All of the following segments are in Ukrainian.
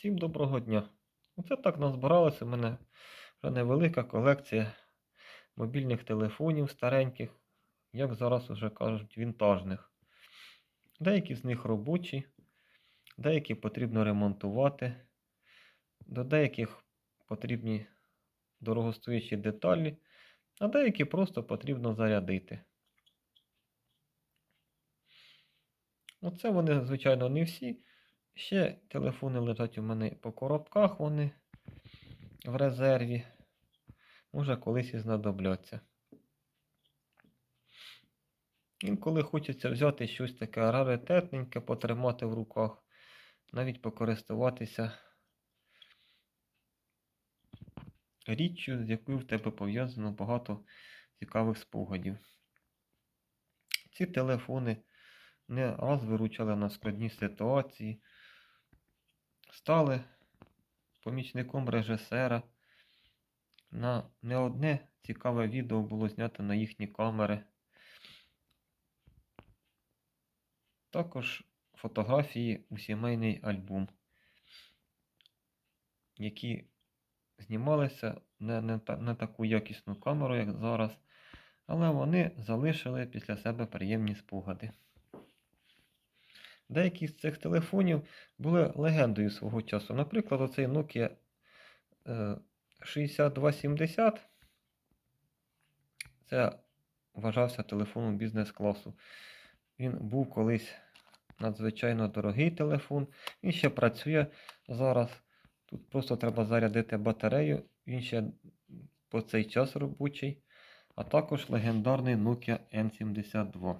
Всім доброго дня. Оце так назбиралося. У мене вже невелика колекція мобільних телефонів стареньких, як зараз вже кажуть, вінтажних. Деякі з них робочі, деякі потрібно ремонтувати, до деяких потрібні дорогостоячі деталі, а деякі просто потрібно зарядити. Оце вони, звичайно, не всі. Ще телефони лежать у мене по коробках, вони в резерві. Може, колись і знадобляться. Інколи хочеться взяти щось таке раритетненьке, потримати в руках, навіть покористуватися річчю, з якою в тебе пов'язано багато цікавих спогадів. Ці телефони не раз виручали на складні ситуації, стали помічником режисера. На не одне цікаве відео було знято на їхні камери. Також фотографії у сімейний альбом, які знімалися не, не, не таку якісну камеру, як зараз, але вони залишили після себе приємні спогади. Деякі з цих телефонів були легендою свого часу. Наприклад, оцей Nokia е, 6270. Це вважався телефоном бізнес-класу. Він був колись надзвичайно дорогий телефон. Він ще працює зараз. Тут просто треба зарядити батарею. Він ще по цей час робочий. А також легендарний Nokia N72,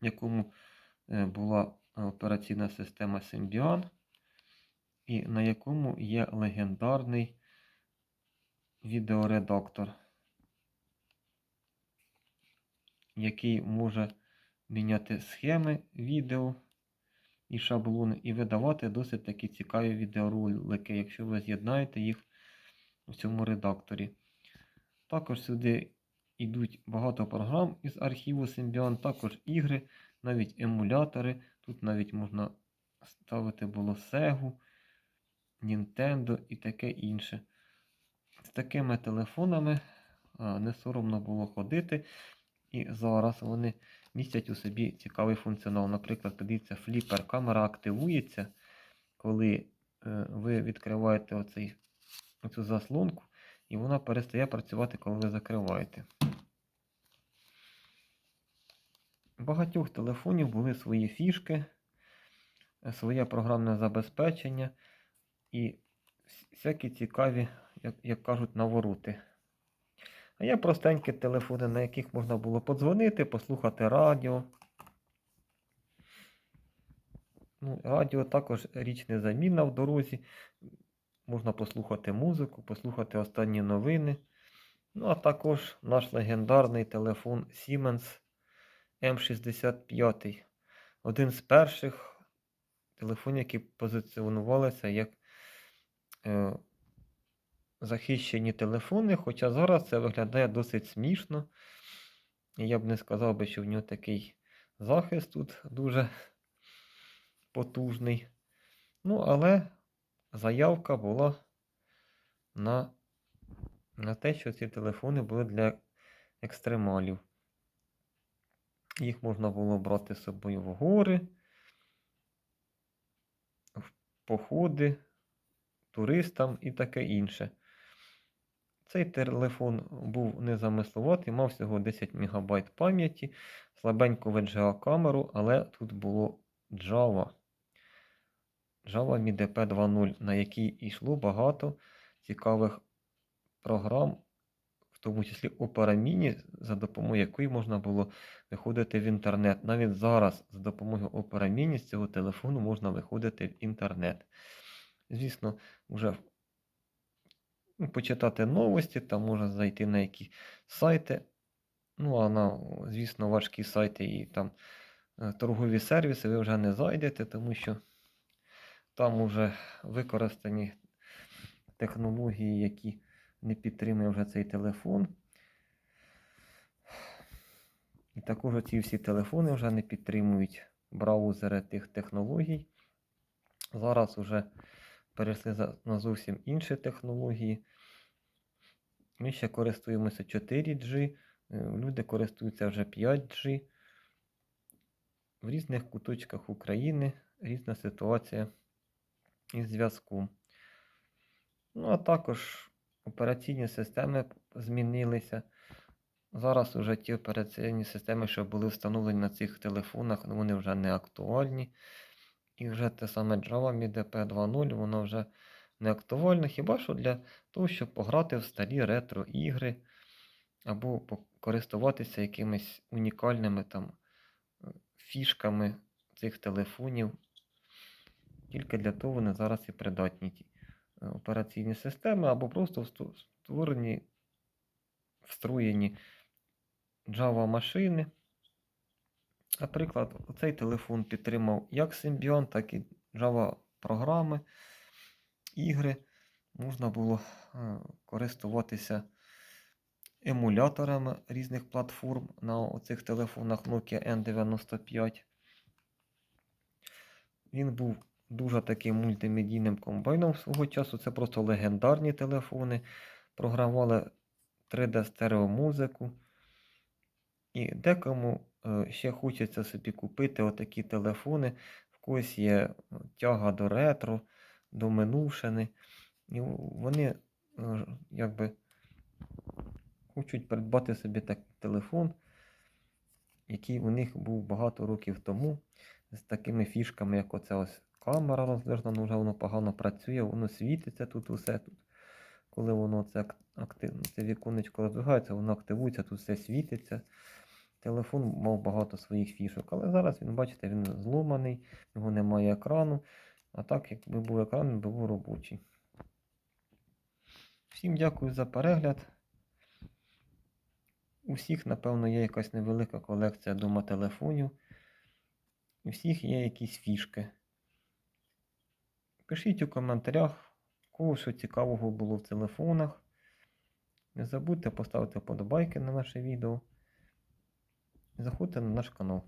якому е, була операційна система Symbian, і на якому є легендарний відеоредактор, який може міняти схеми відео і шаблони, і видавати досить такі цікаві відеоролики, якщо ви з'єднаєте їх у цьому редакторі. Також сюди йдуть багато програм із архіву Symbian, також ігри, навіть емулятори. Тут навіть можна ставити було Sega, Nintendo і таке інше. З такими телефонами не соромно було ходити. І зараз вони містять у собі цікавий функціонал. Наприклад, подивіться, фліпер, камера активується, коли е, ви відкриваєте оцей, оцю заслонку, і вона перестає працювати, коли ви закриваєте. У багатьох телефонів були свої фішки, е, своє програмне забезпечення і всякі цікаві, як, як кажуть, навороти. А є простенькі телефони, на яких можна було подзвонити, послухати радіо. Ну, радіо також річ незамінна в дорозі. Можна послухати музику, послухати останні новини. Ну, а також наш легендарний телефон Siemens M65. Один з перших телефонів, які позиціонувалися як е, захищені телефони, хоча зараз це виглядає досить смішно. Я б не сказав би, що в нього такий захист тут дуже потужний. Ну, але заявка була на, на те, що ці телефони були для екстремалів. Їх можна було брати з собою в гори, в походи, туристам і таке інше. Цей телефон був незамисловатий, мав всього 10 МБ пам'яті, слабеньку VGA камеру, але тут було Java. Java MIDP 2.0, на якій йшло багато цікавих програм, тому числі Opera Mini, за допомогою якої можна було виходити в інтернет. Навіть зараз за допомогою Opera Mini з цього телефону можна виходити в інтернет. Звісно, вже ну, почитати новості, там можна зайти на які сайти. Ну, а на, звісно, важкі сайти і там е, торгові сервіси ви вже не зайдете, тому що там вже використані технології, які не підтримує вже цей телефон. І також ці всі телефони вже не підтримують браузери тих технологій, Зараз уже перейшли на зовсім інші технології. Ми ще користуємося 4G, е, люди користуються вже 5G. В різних куточках України різна ситуація із зв'язком. Ну, а також операційні системи змінилися. Зараз уже ті операційні системи, що були встановлені на цих телефонах, ну, вони вже не актуальні. І вже те саме Java MIDP 2.0, воно вже не актуальне. Хіба що для того, щоб пограти в старі ретро-ігри або користуватися якимись унікальними там е, фішками цих телефонів. Тільки для того вони зараз і придатні операційні системи, або просто створені, встроєні Java машини. Наприклад, цей телефон підтримав як Symbian, так і Java програми, ігри. Можна було е, користуватися емуляторами різних платформ на оцих телефонах Nokia N95. Він був дуже таким мультимедійним комбайном свого часу. Це просто легендарні телефони. Програвали 3D стереомузику. І декому е, ще хочеться собі купити отакі телефони. В когось є е, тяга до ретро, до минувшини. І вони е, якби хочуть придбати собі такий телефон, який у них був багато років тому, з такими фішками, як оця ось камера роздвижна, ну вже воно погано працює, воно світиться тут усе тут. Коли воно це активно, це віконечко роздвигається, воно активується, тут все світиться. Телефон мав багато своїх фішок, але зараз він, бачите, він зломаний, його немає екрану. А так, якби був екран, він був робочий. Всім дякую за перегляд. У всіх, напевно, є якась невелика колекція дома телефонів. У всіх є якісь фішки. Пишіть у коментарях, кого що цікавого було в телефонах. Не забудьте поставити вподобайки на наше відео. Заходьте на наш канал.